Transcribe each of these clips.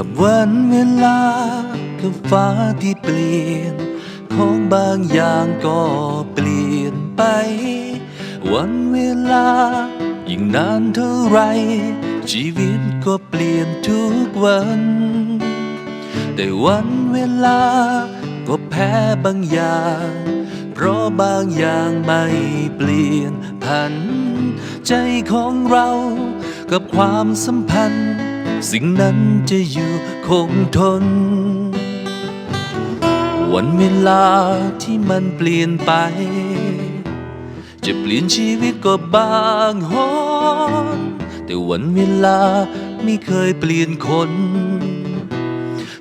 กับวันเวลา กับฟ้าที่เปลี่ยน ของบางอย่างก็เปลี่ยนไป วันเวลา ยิ่งนานเท่าไร ชีวิตก็เปลี่ยนทุกวัน แต่วันเวลา ก็แพ้บางอย่าง เพราะบางอย่างไม่เปลี่ยนผัน ใจของเรากับความสัมพันธ์ สิ่งนั้นจะอยู่คงทน วันเวลาที่มันเปลี่ยนไป จะเปลี่ยนชีวิตก็บางหนแต่วันเวลาไม่เคยเปลี่ยนคน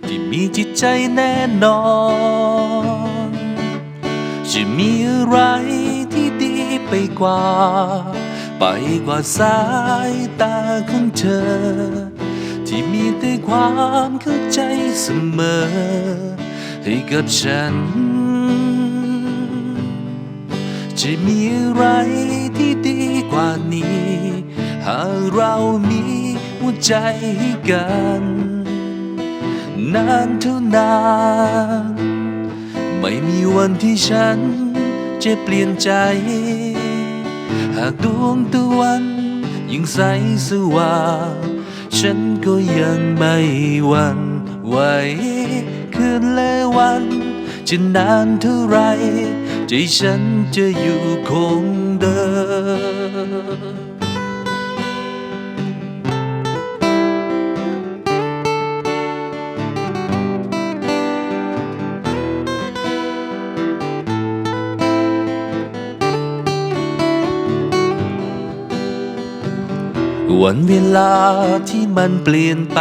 ที่มีจิตใจแน่นอน จะมีอะไรที่ดีไปกว่า ไปกว่าสายตาของเธอ ที่มีแต่ความเข้าใจเสมอ ให้กับฉัน จะมีอะไรที่ดีกว่านี้ หากเรามีหัวใจให้กันนานเท่านาน ไม่มีวันที่ฉันจะเปลี่ยนใจ หากดวงตะวันยิ่งใสสว่าง ฉันก็ยังไม่หวันไหวคืนและวันจะนานเท่าไรใจฉันจะอยู่คงเดิม วันเวลาที่มันเปลี่ยนไป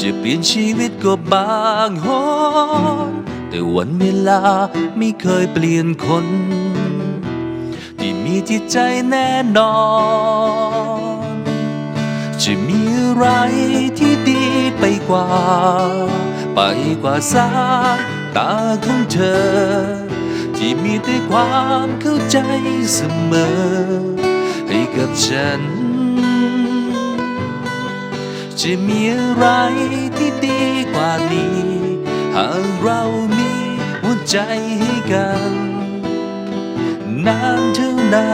จะเปลี่ยนชีวิตก็บางหนแต่วันเวลาไม่เคยเปลี่ยนคน ที่มีจิตใจแน่นอน จะมีอะไรที่ดีไปกว่า ไปกว่าสายตาของเธอ ที่มีแต่ความเข้าใจเสมอ กับฉัน จะมีอะไรที่ดีกว่านี้ หากเรามีหัวใจให้กัน นานเท่านา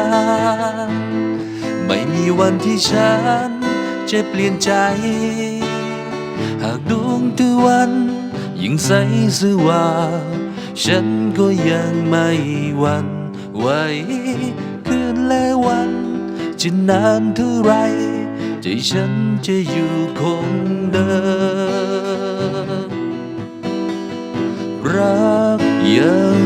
น ไม่มีวันที่ฉันจะเปลี่ยนใจ หากดวงตะวันยิ่งใสสว่างฉันก็ยังไม่หวั่นไหวคืนและวัน จะนานเท่าไรใจฉันจะอยู่คงเดิมรักยัง